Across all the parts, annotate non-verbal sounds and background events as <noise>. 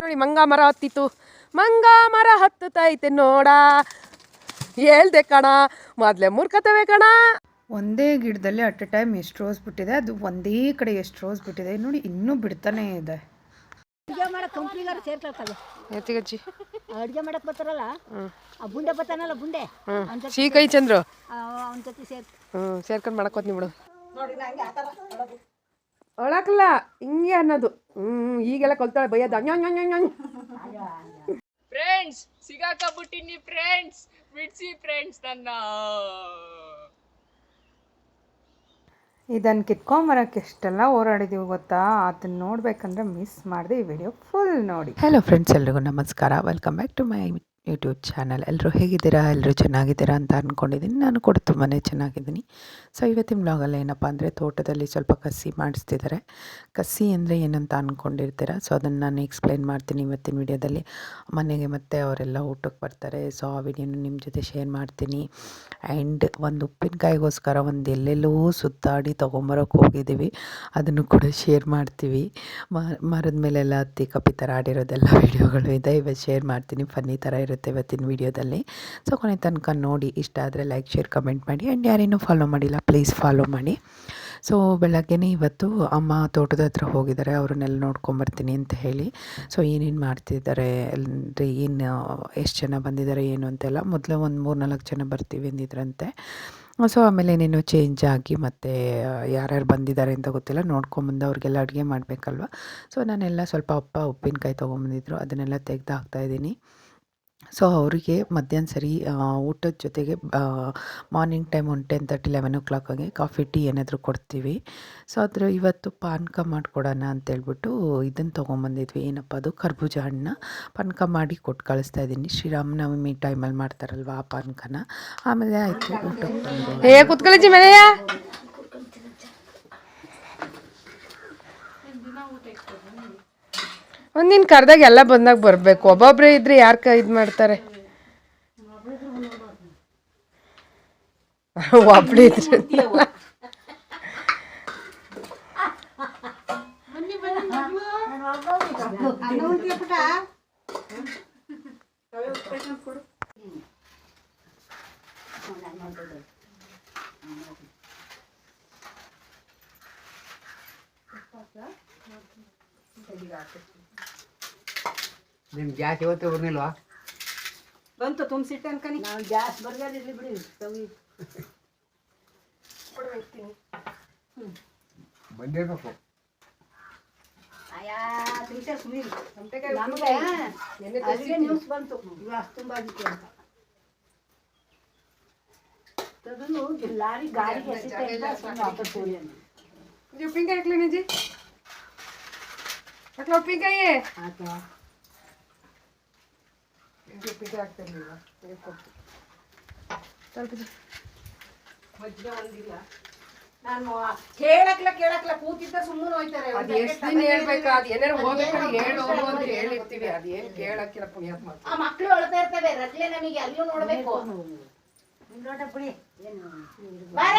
ನೋಡಿ ಮಂಗ ಮರ ಹತ್ತಿತ್ತು ಮಂಗ ಮರ ಹತ್ತುತ್ತೈತೆ ನೋಡ. ಹೇಳ್ದೆ ಕಣ ಮೊದ್ಲೇ ಮೂರ್ಖತವೆ ಕಣ. ಒಂದೇ ಗಿಡದಲ್ಲಿ ಅಟ್ ಎ ಟೈಮ್ ಎಷ್ಟು ರೋಸ್ ಬಿಟ್ಟಿದೆ ಅದು ಒಂದೇ ಕಡೆ ಎಷ್ಟು ರೋಸ್ ಬಿಟ್ಟಿದೆ ನೋಡಿ ಇನ್ನೂ ಬಿಡ್ತಾನೆ ಇದೆ. ಅಡುಗೆ ಮಾಡಕ್ಕೆ ಕಂಪ್ನಿಗಾರ ಸೇರ್ಕೊಳ್ತಾವೆ ಎತ್ತಿಗಜ್ಜಿ ಅಡುಗೆ ಮಾಡಕ್ಕೆ ಬರ್ತಾರಲ್ಲ ಆ ಬುಂಡೆ ಬರ್ತಾನಲ್ಲ ಬುಂಡೆ ಹ್ಞೂ ಸೀಕೈ ಚಂದ್ರು. ಅವನ ಜೊತೆ ಸೇರ್ ಹ್ಞೂ ಸೇರ್ಕೊಂಡು ಮಾಡಕ್ಕೆ ಹೋತ್ನಿ ಬಿಡು. ಒಳಕಲ್ಲ ಹಿಂಗೆ ಅನ್ನೋದು. ಹ್ಮ್ ಈಗೆಲ್ಲ ಕಲ್ತಾಳೆ ಬೈಯೋದು. ಹಂಗೆ ಫ್ರೆಂಡ್ಸ್ ಸಿಗಾಕಬಿಟ್ಟಿನಿ ಫ್ರೆಂಡ್ಸ್ ಬಿಡ್ಸಿ ಫ್ರೆಂಡ್ಸ್ ನನ್ನ. ಇದನ್ನು ಕಿತ್ಕೊಂಬರಕ್ಕೆ ಎಷ್ಟೆಲ್ಲ ಹೋರಾಡಿದ್ದೀವಿ ಗೊತ್ತಾ? ಅದನ್ನ ನೋಡ್ಬೇಕಂದ್ರೆ ಮಿಸ್ ಮಾಡಿದೆ ಈ ವಿಡಿಯೋ ಫುಲ್ ನೋಡಿ. ಹಲೋ ಫ್ರೆಂಡ್ಸ್ ಎಲ್ರಿಗೂ ನಮಸ್ಕಾರ. Welcome back to my YouTube channel ಎಲ್ಲರೂ ಹೇಗಿದ್ದೀರಾ? ಎಲ್ಲರೂ ಚೆನ್ನಾಗಿದ್ದೀರಾ ಅಂತ ಅಂದ್ಕೊಂಡಿದ್ದೀನಿ ನಾನು ಕೂಡ ತುಂಬಾ ಚೆನ್ನಾಗಿದ್ದೀನಿ. ಸೊ ಇವತ್ತಿನ ಬ್ಲಾಗಲ್ಲಿ ಏನಪ್ಪ ಅಂದರೆ ತೋಟದಲ್ಲಿ ಸ್ವಲ್ಪ ಕಸಿ ಮಾಡಿಸ್ತಿದ್ದಾರೆ. ಕಸಿ ಅಂದರೆ ಏನಂತ ಅಂದ್ಕೊಂಡಿರ್ತೀರ ಸೊ ಅದನ್ನು ನಾನು ಎಕ್ಸ್ಪ್ಲೈನ್ ಮಾಡ್ತೀನಿ ಇವತ್ತಿನ ವಿಡಿಯೋದಲ್ಲಿ ಮನೆಗೆ ಮತ್ತೆ ಅವರೆಲ್ಲ ಊಟಕ್ಕೆ ಬರ್ತಾರೆ. ಸೊ ಆ ವಿಡಿಯೋನ ನಿಮ್ಮ ಜೊತೆ ಶೇರ್ ಮಾಡ್ತೀನಿ. ಆ್ಯಂಡ್ ಒಂದು ಉಪ್ಪಿನಕಾಯಿಗೋಸ್ಕರ ಒಂದು ಎಲ್ಲೆಲ್ಲೋ ಸುತ್ತಾಡಿ ತೊಗೊಂಬರೋಕೆ ಹೋಗಿದ್ದೀವಿ. ಅದನ್ನು ಕೂಡ ಶೇರ್ ಮಾಡ್ತೀವಿ. ಮರದ ಮೇಲೆಲ್ಲ ಹತ್ತಿ ಕಪ್ಪಿ ಥರ ಆಡಿರೋದೆಲ್ಲ <laughs> ವೀಡಿಯೋಗಳು ಇದೆ. ಇವತ್ತು ಶೇರ್ ಮಾಡ್ತೀನಿ. ಫನ್ನಿ ಥರ ಇರುತ್ತೆ ಇವತ್ತಿನ ವೀಡಿಯೋದಲ್ಲಿ. ಸೊ ಕೊನೆ ತನಕ ನೋಡಿ, ಇಷ್ಟ ಆದರೆ ಲೈಕ್ ಶೇರ್ ಕಮೆಂಟ್ ಮಾಡಿ. ಆ್ಯಂಡ್ ಯಾರೇನೂ ಫಾಲೋ ಮಾಡಿಲ್ಲ ಪ್ಲೀಸ್ ಫಾಲೋ ಮಾಡಿ. ಸೊ ಬೆಳಗ್ಗೆನೇ ಇವತ್ತು ಅಮ್ಮ ತೋಟದ ಹತ್ರ ಹೋಗಿದ್ದಾರೆ. ಅವ್ರನ್ನೆಲ್ಲ ನೋಡ್ಕೊಂಬರ್ತೀನಿ ಅಂತ ಹೇಳಿ. ಸೊ ಏನೇನು ಮಾಡ್ತಿದ್ದಾರೆ, ಅಂದರೆ ಏನು, ಎಷ್ಟು ಜನ ಬಂದಿದ್ದಾರೆ, ಏನು ಅಂತೆಲ್ಲ ಮೊದಲು ಒಂದು ಮೂರು ನಾಲ್ಕು ಜನ ಬರ್ತೀವಿ ಅಂದಿದ್ರಂತೆ. ಸೊ ಆಮೇಲೆ ಏನೇನು ಚೇಂಜ್ ಆಗಿ ಮತ್ತು, ಯಾರ್ಯಾರು ಬಂದಿದ್ದಾರೆ ಅಂತ ಗೊತ್ತಿಲ್ಲ. ನೋಡ್ಕೊಂಬಂದು ಅವ್ರಿಗೆಲ್ಲ ಅಡುಗೆ ಮಾಡಬೇಕಲ್ವ? ಸೊ ನಾನೆಲ್ಲ ಸ್ವಲ್ಪ ಅಪ್ಪ, ಉಪ್ಪಿನಕಾಯಿ ತೊಗೊಂಬಂದಿದ್ರು. ಅದನ್ನೆಲ್ಲ ತೆಗೆದು ಹಾಕ್ತಾಯಿದ್ದೀನಿ ಸೊ, ಅವರಿಗೆ ಮಧ್ಯಾಹ್ನ ಸರಿ ಊಟದ ಜೊತೆಗೆ morning time one ten thirty eleven ಓ ಕ್ಲಾಕಾಗೆ ಕಾಫಿ ಟೀ ಏನಾದರೂ ಕೊಡ್ತೀವಿ. ಸೊ, ಅದ್ರ ಇವತ್ತು ಪಾನಕ ಮಾಡಿಕೊಡೋಣ ಅಂತೇಳ್ಬಿಟ್ಟು ಇದನ್ನು ತೊಗೊಂಬಂದಿದ್ವಿ. ಏನಪ್ಪ ಅದು? ಕರ್ಬೂಜ ಹಣ್ಣ. ಪಾನಕ ಮಾಡಿ ಕೊಟ್ಟು ಕಳಿಸ್ತಾ ಇದ್ದೀನಿ. ಶ್ರೀರಾಮನವಮಿ ಟೈಮಲ್ಲಿ ಮಾಡ್ತಾರಲ್ವ ಆ ಪಾನಕನ? ಆಮೇಲೆ ಆಯಿತು, ಊಟಕ್ಕೆ ಒಂದಿನ ಕರೆದಾಗ ಎಲ್ಲ ಬಂದಾಗ ಬರಬೇಕು. ಒಬ್ಬೊಬ್ಬರೇ ಇದ್ರೆ ಯಾರು ಕ ಇದು ಮಾಡ್ತಾರೆ? ಒಬ್ಬಳಿದ್ರೆ ಇದ್ರೆ ನಿಮ್ ಗ್ಯಾಸ್ ಇವತ್ತು ಬರ್ನಿಲ್ವಾ ಬಂತು ತುಂಬಿಸಿಟ್ಟೆ ಅನ್ಕನಿ ನಾವು ಗ್ಯಾಸ್ ಬರ್ಗಾದಿರ್ಲಿ ಬಿಡಿ ಸ್ಟವ್ ಬಂದಿರ್ಬೇಕು. ಆಯಾ ತಿಂತಾರೆ ಸುಮ್ಮನೆ ನಮಗೆ ಅಲ್ಲಿಗೆ ನ್ಯೂಸ್ ಬಂತು. ಗ್ಲಾಸ್ ತುಂಬ ಆಗಿತ್ತು ಅಂತ. ಅದನ್ನು ಲಾರಿ ಗಾಡಿಗೆ ಎಸಿತೆ ಅಂತ ಸುಮ್ಮನೆ ವಾಪಸ್ ಹೋಗಿ. ಅಂದ್ರು. ಉಪ್ಪಿನಕಾಯಿ ಹಾಕ್ಲ ಉಪ್ಪಿನಕಾಯಿ? ಸ್ವಲ್ಪ ಮಜ್ಜಿಗೆ ಒಂದಿಲ್ಲ ನಾನು ಕೇಳಕ್ಲ ಕೇಳಕ್ಲ ಕೂತಿದ್ದ ಸುಮ್ಮನೆ ಹೋಯ್ತಾರೆ ಅದು ಎಷ್ಟು ದಿನ ಹೇಳ್ಬೇಕು? ಅದು ಏನಾರು ಹೋಗ್ಬೇಕು ಹೇಳು ಅಂತ ಹೇಳಿರ್ತೀವಿ. ಅದೇನು ಕೇಳಕ್ಕಿಲ್ಲ ಪುಣ್ಯಾತ್ಮ ಆ ಮಕ್ಕಳು ಅಳ್ತಾ ಇರ್ತವೆ ರಗ್ಲೆ ನಮಗೆ ಅಲ್ಲೂ ನೋಡ್ಬೇಕು. ಲೋಟ ಪುಡಿ ಬಾರ.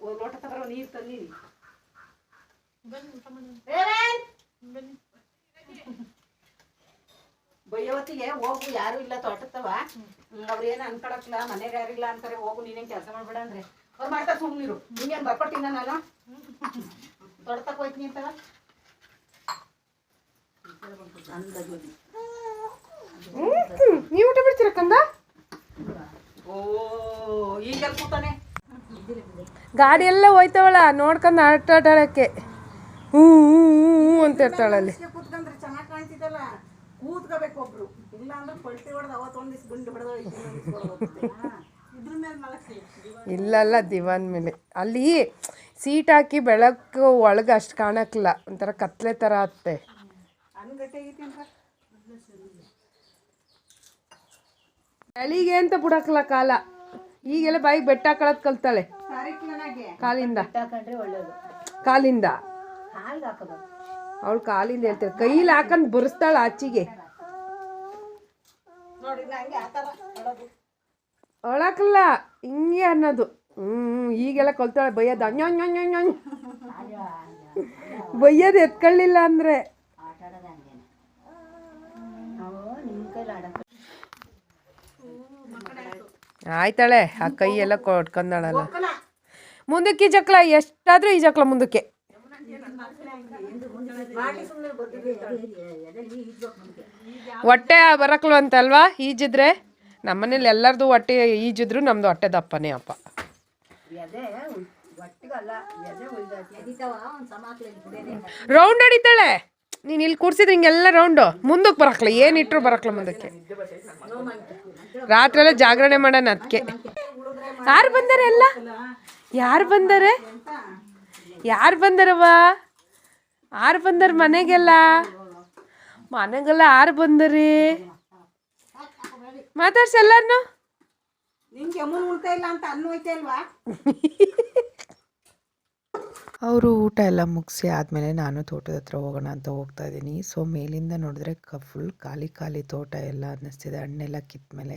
ಒಂದ್ ಲೋಟ ತಗೊಳ್ಳೋ ಬನ್ನಿ. ತಂದಿ ಬೈಯವತ್ತಿಗೆ ಹೋಗು ಯಾರು ಇಲ್ಲ ತೋಟತ್ತವ ಅವ್ರು ಏನು ಅನ್ಕೊಳಕ್ಲ ಮನೆಗೆ ಇಲ್ಲ ಅಂತಾರೆ ಹೋಗು ನೀನೇನ್ ಕೆಲಸ ಮಾಡ್ಬೇಡ ಅಂದ್ರೆ ಅವ್ರು ಮಾಡ್ತಾ ಸುಮ್ಮನಿರು ನೀನೇನ್ ಬರ್ಕೊಟ್ಟಿನ ನಾನು ತೊಡತಕ್ ಹೋಯ್ತೀನಿ ಅಂತವ ನೀವು ಊಟ ಬಿಡ್ತೀರ ಕಂದ ಓ ಈಗ ಕೂತಾನೆ ಗಾಡಿ ಎಲ್ಲ ಹೋಯ್ತವಳ ನೋಡ್ಕೊಂಡು ಆಟ ಹ್ಮ್ ಹ್ಞೂ ಹ್ಞೂ ಹ್ಞೂ ಅಂತ ಇರ್ತಾಳಲ್ಲಿ ಇಲ್ಲ ಅಂದ್ರೆ ಪಲ್ಟಿ ಹೊಡೆದು ಅವತ್ತು ಒಂದ್ ದಿವ್ಸ ಗುಂಡು ಹೊಡೆದ ಇದ್ರ ಮೇಲೆ ಮಲಗ್ಸಿ ಇಲ್ಲಲ್ಲ ದಿವಾನ್ ಮೇಲೆ. ಅಲ್ಲಿ ಸೀಟ್ ಹಾಕಿ ಬೆಳಕು ಒಳಗೆ ಅಷ್ಟು ಕಾಣಕ್ಕಿಲ್ಲ. ಒಂಥರ ಕತ್ಲೆ ಥರ ಆತ್ತೆ ಅನ್ಗಟ್ಟೆ ಐತಿ ಅಂತ? ಚಳಿಗೆ ಅಂತ ಬಿಡಕ್ಲ ಕಾಲ. ಈಗೆಲ್ಲ ಬಾಯಿಗೆ ಬೆಟ್ಟ ಹಾಕೊಳ್ಳೋದು ಕಲ್ತಾಳೆ. ಕಾಲಿಂದ. ಕಾಲಿಂದ. ಅವಳು ಕಾಲಿಂದ ಹೇಳ್ತಾಳೆ. ಕೈಲಿ ಹಾಕಂದ್ ಬರ್ಸ್ತಾಳ ಆಚಿಗೆ. ಅಳಕಲ್ಲ ಹಿಂಗೆ ಅನ್ನೋದು. ಹ್ಞೂ ಈಗೆಲ್ಲ ಕೊಲ್ತಾಳೆ ಬಯ್ಯದ ಬಯ್ಯದ ಎತ್ಕೊಳ್ಳಿಲ್ಲ ಅಂದರೆ. ಆಯ್ತಾಳೆ ಆ ಕೈ ಎಲ್ಲ ಕೊಟ್ಕೊಂಡಾಳಲ್ಲ ಮುಂದಕ್ಕೆ ಈ ಜಕ್ಲ ಎಷ್ಟಾದರೂ ಈ ಜಕ್ಲ ಮುಂದಕ್ಕೆ. ಹೊಟ್ಟೆ ಬರಕ್ಲ್ವಂತಲ್ವಾ ಈಜಿದ್ರೆ? ನಮ್ಮನೇಲಿ ಎಲ್ಲರದು ಹೊಟ್ಟೆ ಈಜಿದ್ರು ನಮ್ದು ಹೊಟ್ಟೆ ದಪ್ಪನೇ ಅಪ್ಪ. ರೌಂಡ್ ಹೊಡಿತಾಳೆ ನೀನು ಇಲ್ಲಿ ಕೂರ್ಸಿದ್ರೆ ಹಿಂಗೆಲ್ಲ ರೌಂಡು ಮುಂದಕ್ಕೆ ಬರಕ್ಲ, ಏನಿಟ್ರು ಬರಕ್ಲ ಮುಂದಕ್ಕೆ. ರಾತ್ರೆಲ್ಲ ಜಾಗರಣೆ ಮಾಡೋಣ ಅದಕ್ಕೆ ಯಾರು ಬಂದಾರೆ ಎಲ್ಲ? ಯಾರು ಬಂದಾರೆ? ಯಾರು ಬಂದಾರವ್ವ? ಯಾರು ಬಂದರ್ ಮನೆಗೆಲ್ಲ? ಮನೆಗೆಲ್ಲ ಆರು ಬಂದರಿ? ಮಾತಾಡ್ಸಿ ಎಲ್ಲಾರನು? ನಿಂಗೆ ಅಮ್ಮನ ಉಳ್ತಾ ಇಲ್ಲ ಅಂತ ಅನ್ನೋಯ್ತಾ ಇಲ್ವಾ? <laughs> ಅವರು ಊಟ ಎಲ್ಲ ಮುಗಿಸಿ ಆದಮೇಲೆ ನಾನು ತೋಟದ ಹತ್ರ ಹೋಗೋಣ ಅಂತ ಹೋಗ್ತಾ ಇದ್ದೀನಿ. ಸೊ ಮೇಲಿಂದ ನೋಡಿದ್ರೆ ಕ ಫುಲ್ ಖಾಲಿ ಖಾಲಿ ತೋಟ ಎಲ್ಲ ಅನ್ನಿಸ್ತಿದೆ. ಹಣ್ಣೆಲ್ಲ ಕಿತ್ಮೇಲೆ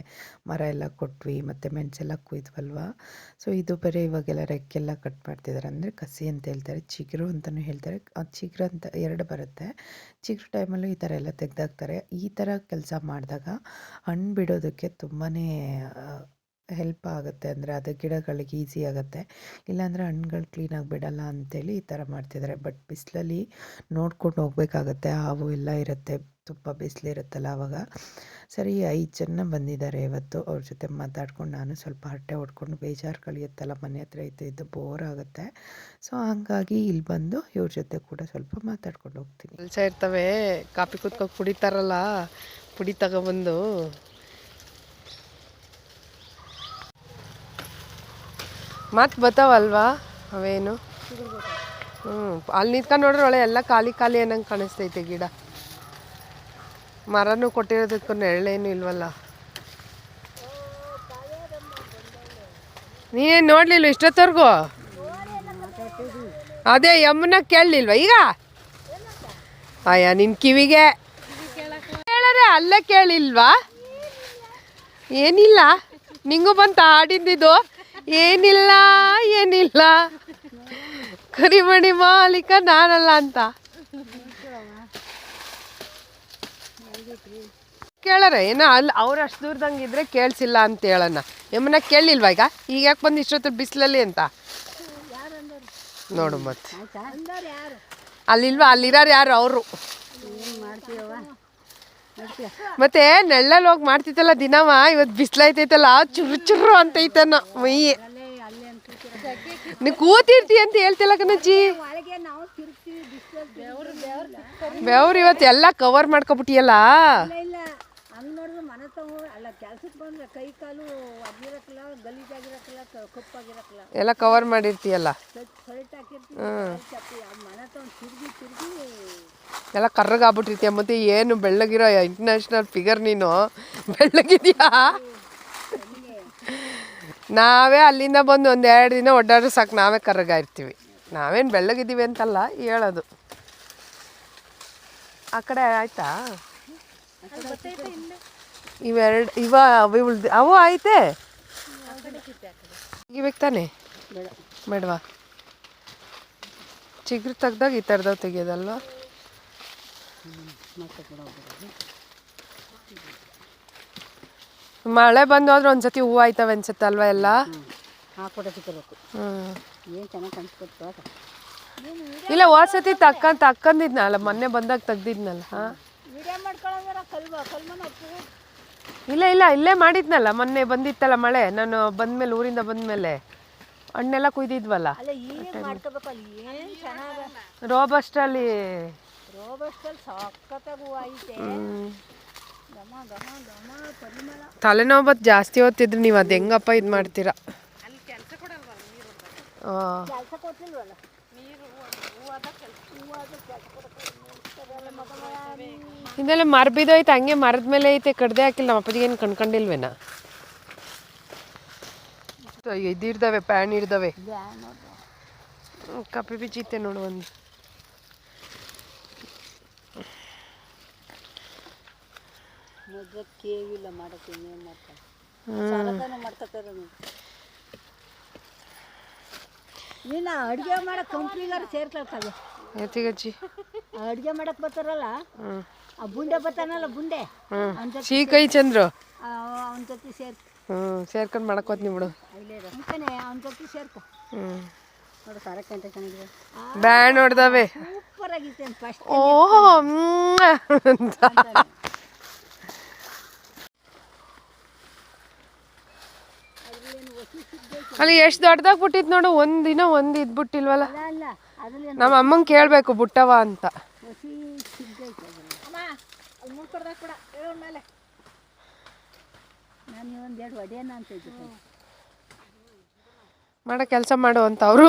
ಮರ ಎಲ್ಲ ಕೊಟ್ವಿ, ಮತ್ತು ಮೆಣಸೆಲ್ಲ ಕುಯ್ದ್ವಲ್ವ? ಸೊ ಇದು ಬೇರೆ ಇವಾಗೆಲ್ಲ ರೆಕ್ಕೆಲ್ಲ ಕಟ್ ಮಾಡ್ತಿದ್ದಾರೆ ಅಂದರೆ ಕಸಿ ಅಂತ ಹೇಳ್ತಾರೆ, ಚಿಗುರು ಅಂತಲೂ ಹೇಳ್ತಾರೆ. ಚಿಗುರು ಅಂತ ಎರಡು ಬರುತ್ತೆ. ಚಿಗುರು ಟೈಮಲ್ಲೂ ಈ ಥರ ಎಲ್ಲ ತೆಗೆದಾಕ್ತಾರೆ. ಈ ಥರ ಕೆಲಸ ಮಾಡಿದಾಗ ಹಣ್ಣು ಬಿಡೋದಕ್ಕೆ ತುಂಬಾ ಹೆಲ್ಪ್ ಆಗುತ್ತೆ ಅಂದರೆ ಅದು ಗಿಡಗಳಿಗೆ ಈಸಿ ಆಗುತ್ತೆ. ಇಲ್ಲಾಂದರೆ ಹಣ್ಣುಗಳು ಕ್ಲೀನಾಗಿ ಬಿಡಲ್ಲ ಅಂತೇಳಿ ಈ ಥರ ಮಾಡ್ತಿದ್ದಾರೆ ಬಟ್ ಬಿಸಿಲಲ್ಲಿ ನೋಡ್ಕೊಂಡು ಹೋಗ್ಬೇಕಾಗತ್ತೆ. ಹಾವು ಎಲ್ಲ ಇರುತ್ತೆ. ತುಂಬ ಬಿಸಿಲಿರುತ್ತಲ್ಲ ಆವಾಗ ಸರಿ, ಐದು ಜನ ಬಂದಿದ್ದಾರೆ ಇವತ್ತು. ಅವ್ರ ಜೊತೆ ಮಾತಾಡ್ಕೊಂಡು ನಾನು ಸ್ವಲ್ಪ ಹರಟೆ ಹೊಡ್ಕೊಂಡು ಬೇಜಾರು ಕಳಿಯುತ್ತಲ್ಲ. ಮನೆ ಹತ್ರ ಇದ್ದು ಇದ್ದು ಬೋರ್ ಆಗುತ್ತೆ. ಸೊ ಹಂಗಾಗಿ ಇಲ್ಲಿ ಬಂದು ಇವ್ರ ಜೊತೆ ಕೂಡ ಸ್ವಲ್ಪ ಮಾತಾಡ್ಕೊಂಡು ಹೋಗ್ತೀನಿ. ಕೆಲಸ ಇರ್ತವೆ. ಕಾಫಿ ಕುತ್ಕೊಂಡು ಕುಡಿತಾರಲ್ಲ. ಪುಡಿ ತಗೊಬಂದು. ಮತ್ತೆ ಬರ್ತಾವಲ್ವಾ? ಅವೇನು? ಹ್ಞೂ ಅಲ್ಲಿ ನಿಂತ್ಕೊಂಡು ನೋಡ್ರೆ ಒಳ್ಳೆ ಎಲ್ಲ ಖಾಲಿ ಖಾಲಿ ಅನ್ನಂಗೆ ಕಾಣಿಸ್ತೈತೆ ಗಿಡ. ಮರನೂ ಕೊಟ್ಟಿರೋದಕ್ಕೂ ನೆರಳೇನು ಇಲ್ವಲ್ಲ? ನೀನೇನು ನೋಡ್ಲಿಲ್ಲ ಇಷ್ಟೊತ್ತವರೆಗೂ? ಅದೇ ಯಮ್ಮನ ಕೇಳಲಿಲ್ವ ಈಗ? ಅಯ್ಯ, ನಿನ್ ಕಿವಿಗೆ. ಕೇಳರೆ ಅಲ್ಲೇ ಕೇಳಿಲ್ವಾ? ಏನಿಲ್ಲ, ನಿಂಗೂ ಬಂತ ಹಾಡಿದ್ದು ಏನಿಲ್ಲ ಏನಿಲ್ಲ. ಕರಿಮಣಿ ಮಾಲೀಕ ನಾನಲ್ಲ ಅಂತ. ಕೇಳರೆ ಏನೋ ಅಲ್ಲಿ ಅವ್ರು ಅಷ್ಟು ದೂರದಂಗೆ ಇದ್ರೆ ಕೇಳಿಸಿಲ್ಲ ಅಂತ ಹೇಳೋಣ. ಯಮನ, ಕೇಳಲಿಲ್ವಾ ಈಗ? ಈಗ ಯಾಕೆ ಬಂದು ಇಷ್ಟೊತ್ತು ಬಿಸಿಲಲ್ಲಿ ಅಂತ? ನೋಡು ಮತ್ತೆ ಅಲ್ಲಿಲ್ವಾ? ಅಲ್ಲಿರೋರು ಯಾರು? ಅವರು ಮತ್ತೆ ನೆಳ್ಳಲ್ಲಿ ಹೋಗಿ ಮಾಡ್ತಿತ್ತಲ್ಲ ದಿನವ ಇವತ್ತು ಬಿಸಿಲೈತೈತಲ್ಲ ಚುರು ಚುರು ಅಂತೈತನ ಮೈ ನೀ ಕೂತಿರ್ತಿ ಅಂತ ಹೇಳ್ತಿಲ್ಲ ಕಣಜ್ಜಿ ಬೆವ್ರು ಇವತ್ತು ಎಲ್ಲ ಕವರ್ ಮಾಡ್ಕೊಬಿಟ್ಟಿಯಲ್ಲ ಎಲ್ಲ ಕವರ್ ಮಾಡಿರ್ತೀಯಲ್ಲ ಶರ್ಟ್ ಎಲ್ಲ ಕರ್ರಗಾಗ್ಬಿಟ್ಟಿರ್ತೀಯ ಮತ್ತೆ ಏನು ಬೆಳ್ಳಗಿರೋ ಇಂಟರ್ನ್ಯಾಷನಲ್ ಫಿಗರ್ ನೀನು. ಬೆಳ್ಳಗಿದ್ಯಾ? ನಾವೇ ಅಲ್ಲಿಂದ ಬಂದು ಒಂದು ಎರಡು ದಿನ ಒಡ್ಡಾಡ್ರೆ ಸಾಕು ನಾವೇ ಕರ್ರಗಾಯಿರ್ತೀವಿ ನಾವೇನು ಬೆಳ್ಳಗಿದ್ದೀವಿ ಅಂತಲ್ಲ ಹೇಳೋದು. ಆ ಕಡೆ ಆಯ್ತಾ? ಇವೆರಡು ಇವ ಅವು ಉಳ್ದು ಅವು ಆಯ್ತೆ? ತೆಗಿಬೇಕು ತಾನೆ? ಬೇಡವಾ? ಚಿಗುರು ತೆಗ್ದಾಗ ಈ ಥರದವು ತೆಗಿಯೋದಲ್ವಾ? ಮಳೆ ಬಂದು ಹೋದ್ರೆ ಒಂದ್ಸತಿ ಹೂವು ಆಯ್ತವೆ ಅನ್ಸುತ್ತೆ ಅಲ್ವಾ ಎಲ್ಲ ಹಾಕೊಡ ಸಿಕ್ಕಬೇಕು ಹ್ಮ್. ಏನು ಚೆನ್ನಾಗಿ ಕಾಣಿಸ್ಕೊಟ್ಟು ಇಲ್ಲ ಹೋದ್ಸತಿ ತಕ್ಕಂತ ತಕ್ಕಂದಿದ್ನಲ್ಲ ಮೊನ್ನೆ ಬಂದಾಗ ತೆಗ್ದಿದ್ನಲ್ಲ ಇಲ್ಲ ಇಲ್ಲ ಇಲ್ಲೇ ಮಾಡಿದ್ನಲ್ಲ ಮೊನ್ನೆ ಬಂದಿತ್ತಲ್ಲ ಮಳೆ ನಾನು ಬಂದ್ಮೇಲೆ ಊರಿಂದ ಬಂದ್ಮೇಲೆ. ಹಣ್ಣೆಲ್ಲ ಕುಯ್ದಿದ್ವಲ್ಲ. ಅಲ್ಲ ಅಲ್ಲಿ ಮಾಡ್ಕೋಬೇಕಲ್ಲ ಏನು ಚೆನ್ನಾಗ ರೋಬಸ್ಟಲ್ಲಿ ರೋಬಸ್ಟಲ್ಲಿ ಸಖತ್ತಾಗಿ ಹೂವು ಐತೆ. ಘಮ ಘಮ ಘಮ ಪರಿಮಳ. ತಲೆನೋವು ಬತ್ ಜಾಸ್ತಿ ಹೊತ್ತಿದ್ರೆ ನೀವು ಅದು ಹೆಂಗಪ್ಪ ಇದು ಮಾಡ್ತೀರಾ? ಆ. ಕೆಲಸ ಕೊಟ್ಟಿಲ್ವಲ್ಲ ಇದೆಲ್ಲ ಮರ ಬಿದ್ದೋಯ್ತು ಹಂಗೆ ಮರದ ಮೇಲೆ ಐತೆ ಕಡ್ದೆ ಹಾಕಿಲ್ಲ ನಮ್ಮ ಅಪ್ಪಾಜಿಗೆ ಏನು ಕಣ್ಕೊಂಡಿಲ್ವೇನಾ ಇದಿರ್ದವೆ ಪ್ಯಾನ್ ಇರ್ದವೆ ಕಾಪಿ ಬೀಜ ಐತೆ ನೋಡು ಒಂದು. ಕೇವಿಲ್ಲ ಮಾಡೋಕೆ ಇನ್ನೇನು ಮಾಡ್ತಾರೆ? ಸಾಲದನ ಮಾಡ್ತಾರೆ ನೀನು ಅಡುಗೆ ಮಾಡೋ ಕಂಪ್ನಿಗಾರ ಸೇರ್ಕೊಳ್ತಾವೆ ಎತ್ತಿಗಜ್ಜಿ. ಅಡುಗೆ ಮಾಡಕ್ಕೆ ಬರ್ತಾರಲ್ಲ ಆ ಬುಂಡೆ ಬರ್ತಾನಲ್ಲ ಬುಂಡೆ? ಹ್ಞೂ ಕೈ ಚಂದ್ರು. ಅವನ ಜೊತೆ ಸೇರ್ ಹ್ಞೂ ಸೇರ್ಕೊಂಡು ಮಾಡಕ್ಕೆ ನೀವು ಬಿಡು. ಅಂತಾನೆ ಅವ್ನ ಜೊತೆ ಸೇರ್ಕೊ. ಹ್ಞೂ ನೋಡು ಸಾರಕ್ಕೆ ಅಂತ ಚೆನ್ನಾಗಿದೆ. ಬ್ಯಾಂಡ್ ನೋಡ್ದಾವೆ. ಸೂಪರ್ ಆಗಿತ್ತು ಫಸ್ಟ್ ಓಹೋ ಅಂತ ಅಲ್ಲಿ ಎಷ್ಟು ದೊಡ್ಡದಾಗಿ ಬಿಟ್ಟಿತ್ತು ನೋಡು ಒಂದಿನ ದಿನ ಒಂದು ಇದ್ಬಿಟ್ಟಿಲ್ವಲ್ಲ ಅಲ್ಲ ನಮ್ಮ ಅಮ್ಮಂಗೆ ಕೇಳಬೇಕು ಬುಟ್ಟವ ಅಂತ. ಮಾಡ ಕೆಲಸ ಮಾಡು ಅಂತ ಅವರು.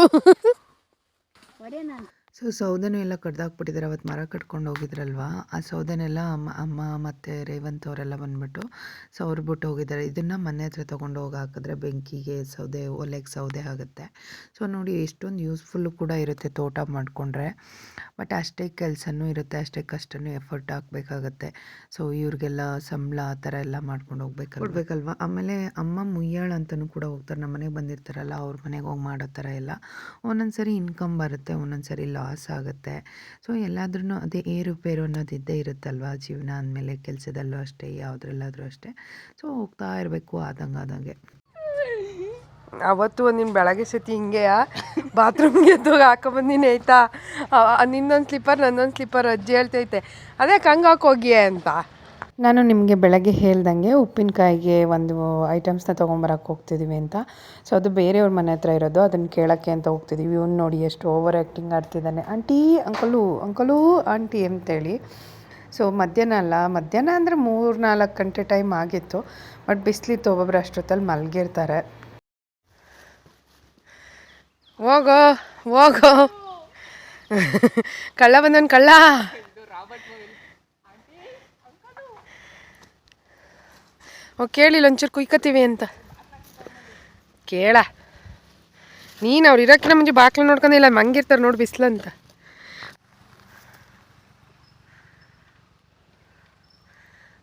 ಸೊ ಸೌದೆನೂ ಎಲ್ಲ ಕಡ್ದಾಕ್ಬಿಟ್ಟಿದ್ದಾರೆ. ಅವತ್ತು ಮರ ಕಟ್ಕೊಂಡು ಹೋಗಿದ್ರಲ್ವ? ಆ ಸೌದೆನೆಲ್ಲ ಅಮ್ಮ ಅಮ್ಮ ಮತ್ತು ರೇವಂತ್ ಅವರೆಲ್ಲ ಬಂದ್ಬಿಟ್ಟು ಬಿಟ್ಟು ಹೋಗಿದ್ದಾರೆ. ಇದನ್ನು ಮನೆ ಹತ್ರ ತೊಗೊಂಡು ಹೋಗಿ ಹಾಕಿದ್ರೆ ಬೆಂಕಿಗೆ ಸೌದೆ, ಒಲೆಗೆ ಸೌದೆ ಆಗುತ್ತೆ. ಸೊ ನೋಡಿ ಎಷ್ಟೊಂದು ಯೂಸ್ಫುಲ್ಲು ಕೂಡ ಇರುತ್ತೆ ತೋಟ ಮಾಡಿಕೊಂಡ್ರೆ. ಬಟ್ ಅಷ್ಟೇ ಕೆಲಸನೂ ಇರುತ್ತೆ, ಅಷ್ಟೇ ಕಷ್ಟನೂ ಎಫರ್ಟ್ ಹಾಕಬೇಕಾಗತ್ತೆ. ಸೊ ಇವ್ರಿಗೆಲ್ಲ ಸಂಬಳ ಆ ಥರ ಎಲ್ಲ ಮಾಡ್ಕೊಂಡು ಹೋಗ್ಬೇಕು ಹೋಗ್ಬೇಕಲ್ವ ಆಮೇಲೆ ಅಮ್ಮ ಮುಯ್ಯಾಳ ಅಂತಲೂ ಕೂಡ ಹೋಗ್ತಾರೆ. ನಮ್ಮ ಮನೆಗೆ ಬಂದಿರ್ತಾರಲ್ಲ, ಅವ್ರ ಮನೆಗೆ ಹೋಗಿ ಮಾಡೋ ಥರ ಎಲ್ಲ. ಒಂದೊಂದು ಸರಿ ಇನ್ಕಮ್ ಬರುತ್ತೆ ಒಂದೊಂದು ಸರಿ ಲಾಸ್ ಆಗುತ್ತೆ ಸೊ ಎಲ್ಲಾದ್ರೂ ಅದೇ ಏರುಪೇರು ಅನ್ನೋದು ಇದ್ದೇ ಇರುತ್ತಲ್ವ? ಜೀವನ ಅಂದಮೇಲೆ ಕೆಲಸದಲ್ಲೂ ಅಷ್ಟೇ, ಯಾವುದ್ರಲ್ಲಾದರೂ ಅಷ್ಟೇ. ಸೊ, ಹೋಗ್ತಾ ಇರಬೇಕು ಆದಂಗೆ ಆದಂಗೆ. ಅವತ್ತು ನಿಮ್ಮ ಬೆಳಗ್ಗೆ ಸತಿ ಹಿಂಗೆ ಬಾತ್ರೂಮ್ಗೆ ಎದ್ದು ಹಾಕೊಂಬಂದಿನಿ ಆಯ್ತಾ ನಿನ್ನೊಂದು ಸ್ಲಿಪ್ಪರ್ ನನ್ನೊಂದು ಸ್ಲಿಪ್ಪರ್ ಅಜ್ಜಿ ಹೇಳ್ತೈತೆ ಅದೇ ಕಂಗಾಕೋಗಿಯೇ ಅಂತ. ನಾನು ನಿಮಗೆ ಬೆಳಗ್ಗೆ ಹೇಳ್ದಂಗೆ ಉಪ್ಪಿನಕಾಯಿಗೆ ಒಂದು ಐಟಮ್ಸ್ನ ತೊಗೊಂಬರಕ್ಕೆ ಹೋಗ್ತಿದ್ದೀವಿ ಅಂತ. ಸೊ ಅದು ಬೇರೆಯವ್ರ ಮನೆ ಹತ್ರ ಇರೋದು ಅದನ್ನು ಕೇಳೋಕ್ಕೆ ಅಂತ ಹೋಗ್ತಿದ್ದೀವಿ ಇವ್ನು ನೋಡಿ ಎಷ್ಟು ಓವರ್ ಆ್ಯಕ್ಟಿಂಗ್ ಆಡ್ತಿದ್ದಾನೆ ಆಂಟಿ ಅಂಕಲು ಅಂಕಲು ಆಂಟಿ ಅಂತೇಳಿ. ಸೊ ಮಧ್ಯಾಹ್ನ ಅಲ್ಲ, ಮಧ್ಯಾಹ್ನ ಅಂದರೆ ಮೂರು ನಾಲ್ಕು ಗಂಟೆ ಟೈಮ್ ಆಗಿತ್ತು. ಬಟ್ ಬಿಸಿಲಿತ್ತು ಒಬ್ಬೊಬ್ರು ಅಷ್ಟೊತ್ತಲ್ಲಿ ಮಲಗಿರ್ತಾರೆ. ಹೋಗೋ ಹೋಗೋ. ಕಳ್ಳ ಬಂದವನು ಕಳ್ಳ. ಓ, ಕೇಳಿಲ್ಲ, ಒಂಚೂರು ಕುಯ್ಕತ್ತೀವಿ ಅಂತ. ಕೇಳ. ನೀನು ಅವ್ರು ಇರೋಕ್ಕಿಂತ ಮುಂಚೆ ಬಾಕ್ಲು ನೋಡ್ಕೊಂಡಿಲ್ಲ ಮಂಗಿರ್ತಾರೆ ನೋಡಿ ಬಿಸ್ಲಂತ.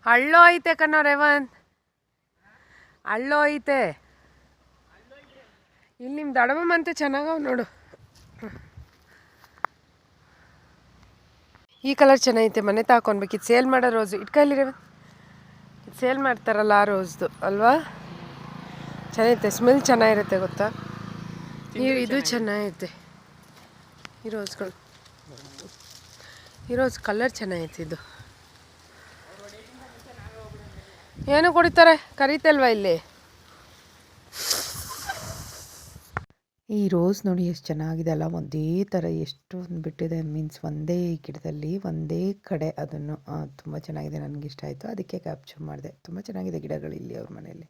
ಹಳ್ಳೋ ಐತೆ ಕಣ್ಣೋ ರೇವಂತ್ ಹಳ್ಳೋ ಐತೆ. ಇಲ್ಲಿ ನಿಮ್ಮ ದಡಮಮ್ಮ ಅಂತ ಚೆನ್ನಾಗವ ನೋಡು. ಈ ಕಲರ್ ಚೆನ್ನಾಗೈತೆ, ಮನೆ ತಾಕೊಂಡ್ಬೇಕಿತ್ತು. ಸೇಲ್ ಮಾಡೋ ರೋಸು. ಇಟ್ಕೊಳ್ಳಿ ರೇವಂತ್ ಇದು ಸೇಲ್ ಮಾಡ್ತಾರಲ್ಲ ಆ ರೋಸ್ದು ಅಲ್ವಾ? ಚೆನ್ನೈತೆ ಸ್ಮೆಲ್ ಚೆನ್ನಾಗಿರುತ್ತೆ ಗೊತ್ತಾ? ನೀರು ಇದು ಚೆನ್ನಾಗೈತೆ. ಈ ರೋಸ್ಗಳು. ಈ ರೋಸ್ ಕಲರ್ ಚೆನ್ನಾಗೈತೆ ಇದು. ಏನು ಕುಡಿತಾರೆ? ಕರೀತಲ್ವಾ ಇಲ್ಲಿ? ಈ ರೋಸ್ ನೋಡಿ ಎಷ್ಟು ಚೆನ್ನಾಗಿದೆ ಅಲ್ಲ. ಒಂದೇ ಥರ ಎಷ್ಟು ಬಿಟ್ಟಿದೆ ಮೀನ್ಸ್ ಒಂದೇ ಗಿಡದಲ್ಲಿ ಒಂದೇ ಕಡೆ ಅದನ್ನು ತುಂಬ ಚೆನ್ನಾಗಿದೆ. ನನಗೆ ಇಷ್ಟ ಆಯಿತು. ಅದಕ್ಕೆ ಕ್ಯಾಪ್ಚರ್ ಮಾಡಿದೆ. ತುಂಬ ಚೆನ್ನಾಗಿದೆ ಗಿಡಗಳು ಇಲ್ಲಿ ಅವ್ರ ಮನೆಯಲ್ಲಿ.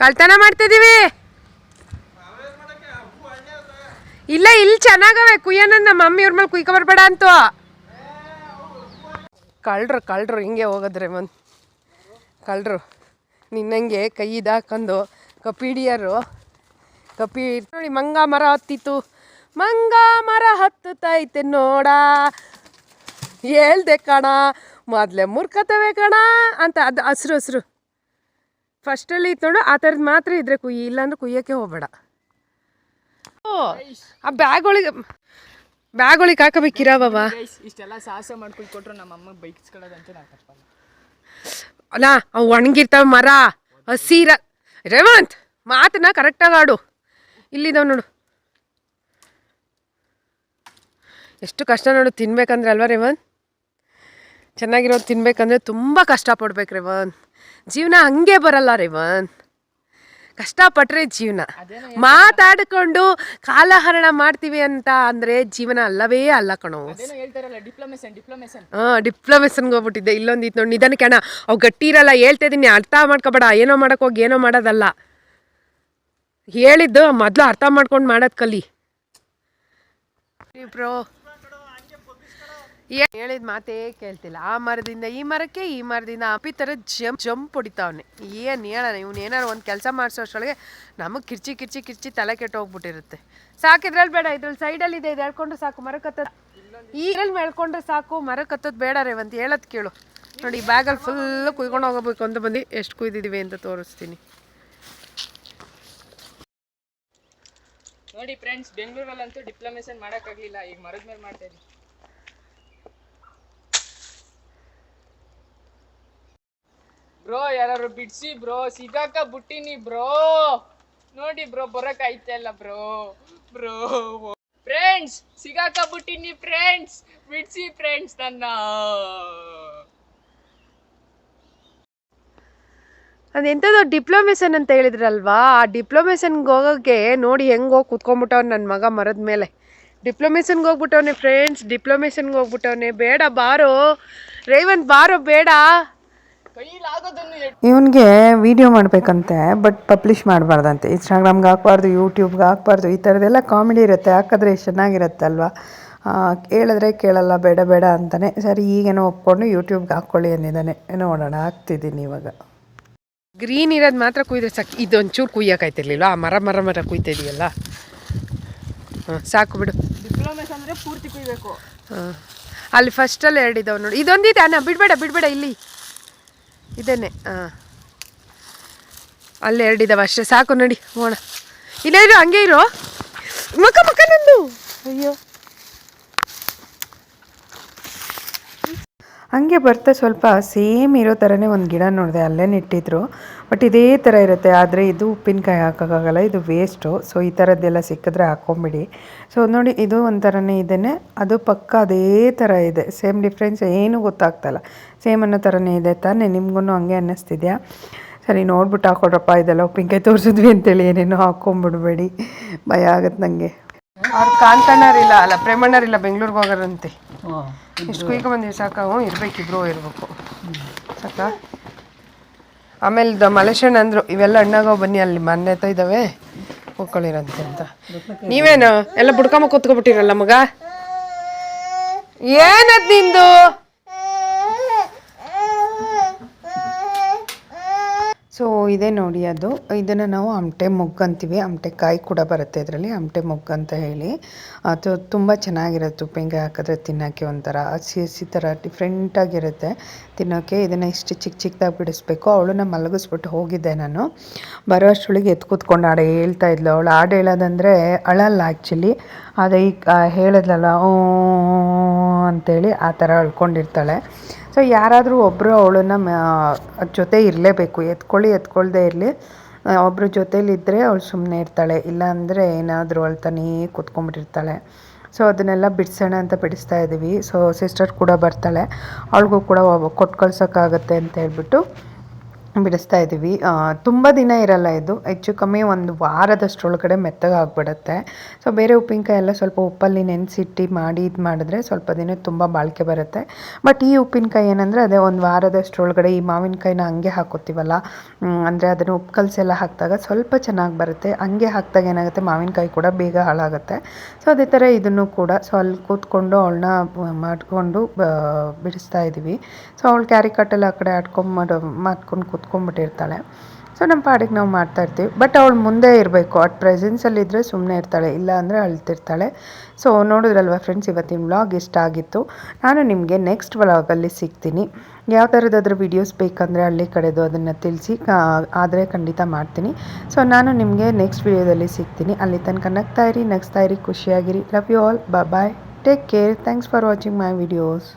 ಕಳ್ತನ ಮಾಡ್ತಿದ್ದೀವಿ ಇಲ್ಲ, ಇಲ್ಲಿ ಚೆನ್ನಾಗವೆ. ಕುಯ್ಯನ ನಮ್ಮ ಮಮ್ಮಿ ಅವ್ರ ಮೇಲೆ ಕುಯ್ಕೊಬರ್ಬೇಡ ಅಂತೂ ಅಂತ. ಕಳ್ರು ಕಳ್ಳರು ಹಿಂಗೆ ಹೋಗೋದ್ರೆ ಒಂದು ಕಳ್ಳರು ನಿನ್ನಂಗೆ ಕೈ ಇದಾಕೊಂಡು ಕಪಿಡಿಯರು ಕಪಿ ನೋಡಿ, ಮಂಗ ಮರ ಹತ್ತಿತ್ತು. ಮಂಗ ಮರ ಹತ್ತುತ್ತೈತೆ ನೋಡ. ಹೇಳ್ದೆ ಕಣ, ಮೊದಲೇ ಮುರ್ಕತವೆ ಕಣ ಅಂತ ಅದು ಹಸ್ರು ಹಸ್ರು. ಫಸ್ಟಲ್ಲಿ ಇತ್ತು ಆ ಥರದ್ದು ಮಾತ್ರ ಇದ್ರೆ ಕುಯ್ಯಿ ಇಲ್ಲಾಂದ್ರೆ ಕುಯ್ಯೋಕ್ಕೆ ಹೋಗಬೇಡ. ಓ, ಆ ಬ್ಯಾಗೊಳಿಗೆ ಬ್ಯಾಗೊಳಿಗೆ ಹಾಕಬೇಕಿರಾವವ ಗೈಸ್ ಇಷ್ಟೆಲ್ಲ ಸಾಹಸ ಮಾಡ್ಕೊಂಡು ಕೊಟ್ರು ನಮ್ಮ ಅಮ್ಮ ಬೈಕ್ಸ್ಕೊಳ್ಳೋದಂತೂ ನಾ ತಪ್ಪಲ್ಲ. ಅಲ್ಲ ಅವು ಒಣಗಿರ್ತಾವ ಮರ ಹಸಿರ. ರೇವಂತ್ ಮಾತನ್ನ ಕರೆಕ್ಟಾಗಿ ಆಡು. ಇಲ್ಲಿದಾವ ನೋಡು. ಎಷ್ಟು ಕಷ್ಟ ನೋಡು ತಿನ್ಬೇಕಂದ್ರೆ ಅಲ್ವಾ ರೇವಂತ್? ಚೆನ್ನಾಗಿರೋದು ತಿನ್ಬೇಕಂದ್ರೆ ತುಂಬ ಕಷ್ಟಪಡ್ಬೇಕು ರೇವಂತ್. ಜೀವನ ಹಂಗೆ ಬರಲ್ಲ ರೇವಂತ್. ಕಷ್ಟಪಟ್ರೆ ಜೀವನ. ಮಾತಾಡಿಕೊಂಡು ಕಾಲಹರಣ ಮಾಡ್ತೀವಿ ಅಂತ ಅಂದರೆ ಜೀವನ ಅಲ್ಲವೇ ಅಲ್ಲ ಕಣೋ. ಹಾಂ ಡಿಪ್ಲೊಮೆಸನ್ಗೆ ಹೋಗ್ಬಿಟ್ಟಿದ್ದೆ ಇಲ್ಲೊಂದು ಇತ್ತು ನೋಡಿ ನಿಧಾನಕ್ಕೆ ಅಣ್ಣ ಅವು ಗಟ್ಟಿ ಇರಲ್ಲ ಹೇಳ್ತಾ ಇದ್ದೀನಿ ಅರ್ಥ ಮಾಡ್ಕೋಬೇಡ ಏನೋ ಮಾಡಕ್ ಹೋಗಿ ಏನೋ ಮಾಡೋದಲ್ಲ. ಹೇಳಿದ್ದು ಮೊದಲು ಅರ್ಥ ಮಾಡ್ಕೊಂಡು ಮಾಡೋದು ಕಲಿ. ಬ್ರೋ ಹೇಳಿದ ಮಾತೇ ಕೇಳ್ತಿಲ್ಲ. ಆ ಮರದಿಂದ ಈ ಮರಕ್ಕೆ ಈ ಮರದಿಂದ ಆಪಿ ತರ ಜಂಪ್ ಜಂಪ್ ಹೊಡಿತಾವನೆ ಏನು ಹೇಳೋಣ, ಇವ್ನು ಏನಾರು ಒಂದು ಕೆಲಸ ಮಾಡಿಸೋಷ್ಟೊಳಗೆ ನಮಗ್ ಕಿರ್ಚಿ ಕಿರ್ಚಿ ಕಿರ್ಚಿ ತಲೆ ಕೆಟ್ಟು ಹೋಗ್ಬಿಟ್ಟಿರುತ್ತೆ. ಸಾಕಿದ್ರಲ್ಲಿ ಬೇಡ, ಇದ್ರಲ್ಲಿ ಸೈಡಲ್ಲಿ ಇದೆ, ಇದು ಹೇಳ್ಕೊಂಡ್ರೆ ಸಾಕು, ಮರ ಈರಲ್ಲಿ ಮೇಳ್ಕೊಂಡ್ರೆ ಸಾಕು, ಮರ ಕತ್ತದ್ ಬೇಡ ರೇವಂತ ಹೇಳೋದು ಕೇಳು. ನೋಡಿ, ಈ ಬ್ಯಾಗಲ್ಲಿ ಫುಲ್ ಕುಯ್ಕೊಂಡು ಹೋಗಬೇಕು ಅಂತ ಬಂದು, ಎಷ್ಟು ಕುಯ್ದಿದ್ದೀವಿ ಅಂತ ತೋರಿಸ್ತೀನಿ. ನೋಡಿ ಫ್ರೆಂಡ್ಸ್ ಬೆಂಗಳೂರಲ್ಲಂತೂ ಡಿಪ್ಲೊಮೇಷನ್ ಮಾಡೋಕ್ಕಾಗಲಿಲ್ಲ, ಈಗ ಮರದ ಮೇಲೆ ಮಾಡ್ತಾ ಇದ್ದೀವಿ ಬ್ರೋ ಯಾರು ಬಿಡ್ಸಿ ಬ್ರೋ. ಸಿಗಾಕ ಬುಟ್ಟಿನಿ ಬ್ರೋ. ನೋಡಿ ಬ್ರೋ, ಬರಕ್ ಆಯ್ತಲ್ಲ ಬ್ರೋ. ಬ್ರೋ ಫ್ರೆಂಡ್ಸ್ ಸಿಗಾಕ ಬುಟ್ಟಿನಿ ಫ್ರೆಂಡ್ಸ್ ಬಿಡ್ಸಿ ಫ್ರೆಂಡ್ಸ್ ನನ್ನ. ಅದೆಂಥದ್ದು ಡಿಪ್ಲೋಮೇಷನ್ ಅಂತ ಹೇಳಿದ್ರಲ್ವಾ? ಆ ಡಿಪ್ಲೊಮೇಸನ್ಗೆ ಹೋಗೋಕ್ಕೆ ನೋಡಿ ಹೆಂಗೆ ಹೋಗಿ ನನ್ನ ಮಗ ಮರದ ಮೇಲೆ. ಡಿಪ್ಲೊಮೇಸನ್ಗೆ ಹೋಗ್ಬಿಟ್ಟವನೆ ಫ್ರೆಂಡ್ಸ್ ಡಿಪ್ಲೊಮೇಸನ್ಗೆ ಹೋಗ್ಬಿಟ್ಟವನೆ. ಬೇಡ ಬಾರೋ. ರೇವಂತ್ ಬಾರೋ, ಬೇಡ. ಇವನಿಗೆ ವಿಡಿಯೋ ಮಾಡಬೇಕಂತೆ ಬಟ್ ಪಬ್ಲಿಷ್ ಮಾಡಬಾರ್ದಂತೆ. ಇನ್ಸ್ಟಾಗ್ರಾಮ್ಗೆ ಹಾಕ್ಬಾರ್ದು ಯೂಟ್ಯೂಬ್ಗೆ ಹಾಕ್ಬಾರ್ದು ಈ ಥರದ್ದೆಲ್ಲ ಕಾಮಿಡಿ ಇರುತ್ತೆ. ಹಾಕಿದ್ರೆ ಎಷ್ಟು ಚೆನ್ನಾಗಿರುತ್ತೆ ಅಲ್ವಾ? ಆ, ಹೇಳಿದ್ರೆ ಕೇಳಲ್ಲ ಬೇಡ ಬೇಡ ಅಂತಾನೆ. ಸರಿ ಈಗೇನೋ ಒಪ್ಕೊಂಡು ಯೂಟ್ಯೂಬ್ಗೆ ಹಾಕ್ಕೊಳ್ಳಿ ಅಂದಿದ್ದಾನೆ. ನೋಡೋಣ ಹಾಕ್ತಿದ್ದೀನಿ ಇವಾಗ. ಗ್ರೀನ್ ಇರೋದು ಮಾತ್ರ ಕುಯ್ದ್ರೆ ಸಾಕು. ಇದೊಂಚೂರು ಕುಯ್ಯೋಕಾಯ್ತಿರ್ಲಿಲ್ಲ ಆ ಮರ ಮರ ಮರ ಕುಯ್ತಾ ಇದೆಯಲ್ಲ ಹಾಂ ಸಾಕು ಬಿಡು. ಡಿಪ್ಲೊಮೇಸ್ ಅಂದರೆ ಪೂರ್ತಿ ಕುಯ್ಬೇಕು. ಹಾಂ. ಅಲ್ಲಿ ಫಸ್ಟಲ್ಲಿ ಎರಡಿದ್ದಾವೆ ನೋಡಿ. ಇದೊಂದಿದೆ ಅಣ್ಣ ಬಿಡಬೇಡ ಬಿಡಬೇಡ ಇಲ್ಲಿ. ಇದೇನೆ ಹಾಂ ಅಲ್ಲಿ ಎರಡಿದಾವೆ ಅಷ್ಟೇ, ಸಾಕು ನಡಿ ಹೋಣ ಇಲ್ಲೇ ಇರು, ಹಂಗೆ ಇರು. ಮಕ್ಕ ಮಕ್ಕ ನಂದು. ಅಯ್ಯೋ. ಹಂಗೆ ಬರ್ತಾ ಸ್ವಲ್ಪ ಸೇಮ್ ಇರೋ ಥರನೇ ಒಂದು ಗಿಡ ನೋಡಿದೆ, ಅಲ್ಲೇ ನೆಟ್ಟಿದ್ರು. ಬಟ್ ಇದೇ ಥರ ಇರುತ್ತೆ. ಆದರೆ ಇದು ಉಪ್ಪಿನಕಾಯಿ ಹಾಕೋಕ್ಕಾಗಲ್ಲ ಇದು ವೇಸ್ಟು ಸೊ ಈ ಥರದ್ದೆಲ್ಲ ಸಿಕ್ಕಿದ್ರೆ ಹಾಕ್ಕೊಂಬಿಡಿ. ಸೊ ನೋಡಿ ಇದು ಒಂಥರನೇ ಇದೇ ಅದು ಪಕ್ಕ ಅದೇ ಥರ ಇದೆ. ಸೇಮ್ ಡಿಫ್ರೆನ್ಸ್ ಏನೂ ಗೊತ್ತಾಗ್ತಲ್ಲ. ಸೇಮ್ ಅನ್ನೋ ಥರನೇ ಇದೆ ತಾನೇ? ನಿಮ್ಗೂ ಹಂಗೆ ಅನ್ನಿಸ್ತಿದ್ಯಾ? ಸರಿ ನೋಡ್ಬಿಟ್ಟು ಹಾಕೊಡ್ರಪ್ಪ ಇದೆಲ್ಲ ಉಪ್ಪಿನಕಾಯಿ ತೋರಿಸಿದ್ವಿ ಅಂತೇಳಿ ಏನೇನೋ ಹಾಕ್ಕೊಂಬಿಡ್ಬೇಡಿ. ಭಯ ಆಗುತ್ತೆ ನನಗೆ ಅವ್ರು ಕಾಂತಣ್ಣರಿಲ್ಲ ಅಲ್ಲ ಪ್ರೇಮಣ್ಣರಿಲ್ಲ ಬೆಂಗ್ಳೂರಿಗೆ ಹೋಗೋರಂತೆ. ಇಷ್ಟು ಕುಯ್ಕೊಂಬಂದಿವಿ ಬಂದಿವಿ ಸಾಕ. ಇರಬೇಕು ಸಾಕಾ ಇಬ್ರು ಇರ್ಬೇಕು ಸಾಕ? ಆಮೇಲೆ ಇದು ಅಂದರು, ಇವೆಲ್ಲ ಹಣ್ಣಾಗೋ ಬನ್ನಿ, ಅಲ್ಲಿ ಮನೆ ಹತ್ರ ಇದ್ದಾವೆ ಹೋಗ್ಕೊಳ್ಳಿರಂತೆ ಅಂತ. ನೀವೇನು, ಎಲ್ಲ ಬುಡ್ಕೊಂಬ ಕೂತ್ಕೊಬಿಟ್ಟಿರಲ್ಲ ಮಗ? ಏನದ್ ನಿಂದು? ಸೊ, ಇದೇ ನೋಡಿ ಅದು. ಇದನ್ನು ನಾವು ಅಂಟೆ ಮುಗ್ಗು ಅಂತೀವಿ. ಆಮಟೆ ಕಾಯಿ ಕೂಡ ಬರುತ್ತೆ ಇದರಲ್ಲಿ. ಅಮ್ಟೆ ಮುಗ್ಗು ಅಂತ ಹೇಳಿ. ಅದು ತುಂಬ ಚೆನ್ನಾಗಿರುತ್ತೆ. ಉಪ್ಪಿನಕಾಯಿ ಹಾಕಿದ್ರೆ ತಿನ್ನೋಕ್ಕೆ ಒಂಥರ ಹಸಿ ಹಸಿ ಥರ ಡಿಫ್ರೆಂಟಾಗಿರುತ್ತೆ ತಿನ್ನೋಕ್ಕೆ ಇದನ್ನು ಇಷ್ಟು ಚಿಕ್ಕ ಚಿಕ್ಕದಾಗಿ ಬಿಡಿಸ್ಬೇಕು. ಅವಳನ್ನ ಮಲಗಿಸ್ಬಿಟ್ಟು ಹೋಗಿದ್ದೆ ನಾನು. ಬರೋ ಅಷ್ಟರೊಳಗೆ ಎತ್ತು ಕೂತ್ಕೊಂಡು ಹಾಡು ಹೇಳ್ತಾ ಇದ್ಲು. ಅವಳು ಹಾಡು ಹೇಳೋದಂದರೆ ಅಳಲ್ಲ ಆ್ಯಕ್ಚುಲಿ ಅದೇ ಈ ಹೇಳಿದ್ಲಲ್ಲ ಓ ಅಂತೇಳಿ ಆ ಥರ ಅಳ್ಕೊಂಡಿರ್ತಾಳೆ. ಸೊ ಯಾರಾದರೂ ಒಬ್ಬರು ಅವಳನ್ನ ಜೊತೆ ಇರಲೇಬೇಕು. ಎತ್ಕೊಳ್ಳಿ, ಎತ್ಕೊಳ್ದೇ ಇರಲಿ. ಒಬ್ಬರ ಜೊತೇಲಿದ್ದರೆ ಅವಳು ಸುಮ್ಮನೆ ಇರ್ತಾಳೆ. ಇಲ್ಲ ಅಂದರೆ ಏನಾದರೂ ಅಳ್ತಾನೇ ಕೂತ್ಕೊಂಡ್ಬಿಟ್ಟಿರ್ತಾಳೆ ಸೊ ಅದನ್ನೆಲ್ಲ ಬಿಡಿಸೋಣ ಅಂತ ಬಿಡಿಸ್ತಾ ಇದ್ದೀವಿ ಸೊ ಸಿಸ್ಟರ್ ಕೂಡ ಬರ್ತಾಳೆ. ಅವಳಿಗೂ ಕೂಡ ಕೊಟ್ಟು ಕಳ್ಸೋಕ್ಕಾಗತ್ತೆ ಅಂತ ಹೇಳ್ಬಿಟ್ಟು ಬಿಡಿಸ್ತಾ ಇದ್ದೀವಿ. ತುಂಬ ದಿನ ಇರಲ್ಲ ಇದು. ಹೆಚ್ಚು ಕಮ್ಮಿ ಒಂದು ವಾರದಷ್ಟರೊಳಗಡೆ ಮೆತ್ತಗೆ ಆಗಿಬಿಡುತ್ತೆ ಸೊ ಬೇರೆ ಉಪ್ಪಿನಕಾಯಿ ಎಲ್ಲ ಸ್ವಲ್ಪ ಉಪ್ಪಲ್ಲಿ ನೆನೆಸಿಟ್ಟು ಮಾಡಿ ಇದು ಮಾಡಿದ್ರೆ ಸ್ವಲ್ಪ ದಿನ ತುಂಬ ಬಾಳಿಕೆ ಬರುತ್ತೆ. ಬಟ್ ಈ ಉಪ್ಪಿನಕಾಯಿ ಏನಂದರೆ ಅದೇ ಒಂದು ವಾರದಷ್ಟರೊಳಗಡೆ ಈ ಮಾವಿನಕಾಯಿನ ಹಂಗೆ ಹಾಕೋತೀವಲ್ಲ. ಅಂದರೆ ಅದನ್ನು ಉಪ್ಪು ಕಲಸೆಲ್ಲ ಹಾಕಿದಾಗ ಸ್ವಲ್ಪ ಚೆನ್ನಾಗಿ ಬರುತ್ತೆ. ಹಂಗೆ ಹಾಕಿದಾಗ ಏನಾಗುತ್ತೆ ಮಾವಿನಕಾಯಿ ಕೂಡ ಬೇಗ ಹಾಳಾಗುತ್ತೆ. ಸೊ ಅದೇ ಥರ ಇದನ್ನು ಕೂಡ ಸೊ ಅಲ್ಲಿ ಕೂತ್ಕೊಂಡು ಅವಳನ್ನ ಮಾಡಿಕೊಂಡು ಬಿಡಿಸ್ತಾ ಇದ್ದೀವಿ ಸೊ ಅವಳು ಕ್ಯಾರಿ ಕಟ್ಟಲ್ಲಿ ಆ ಕಡೆ ಆಡ್ಕೊಂಡು ಮಾಡ್ಕೊಂಡು ಕೂತ್ಕೊಂಡ್ಬಿಟ್ಟಿರ್ತಾಳೆ. ಸೊ ನಮ್ಮ ಪಾಡಿಗೆ ನಾವು ಮಾಡ್ತಾ ಇರ್ತೀವಿ. ಬಟ್ ಅವಳು ಮುಂದೆ ಇರಬೇಕು. ಅಟ್ ಪ್ರೆಸೆನ್ಸಲ್ಲಿ ಇದ್ದರೆ ಸುಮ್ಮನೆ ಇರ್ತಾಳೆ. ಇಲ್ಲ ಅಂದರೆ ಅಳ್ತಿರ್ತಾಳೆ. ಸೊ ನೋಡಿದ್ರಲ್ವ ಫ್ರೆಂಡ್ಸ್ ಇವತ್ತಿನ ವ್ಲಾಗ್ ಇಷ್ಟ ಆಗಿತ್ತು. ನಾನು ನಿಮಗೆ ನೆಕ್ಸ್ಟ್ ವ್ಲಾಗಲ್ಲಿ ಸಿಗ್ತೀನಿ. ಯಾವ ಥರದಾದ್ರೂ ವೀಡಿಯೋಸ್ ಬೇಕಂದರೆ ಹಳ್ಳಿ ಕಡೆದು ಅದನ್ನು ತಿಳಿಸಿ ಆದರೆ ಖಂಡಿತ ಮಾಡ್ತೀನಿ. ಸೊ ನಾನು ನಿಮಗೆ ನೆಕ್ಸ್ಟ್ ವೀಡಿಯೋದಲ್ಲಿ ಸಿಗ್ತೀನಿ. ಅಲ್ಲಿ ತನಕ ನಗ್ತಾ ಇರಿ, ನಗ್ಸ್ತಾ ಇರಿ, ಖುಷಿಯಾಗಿರಿ. Love you all bye take care thanks for watching my videos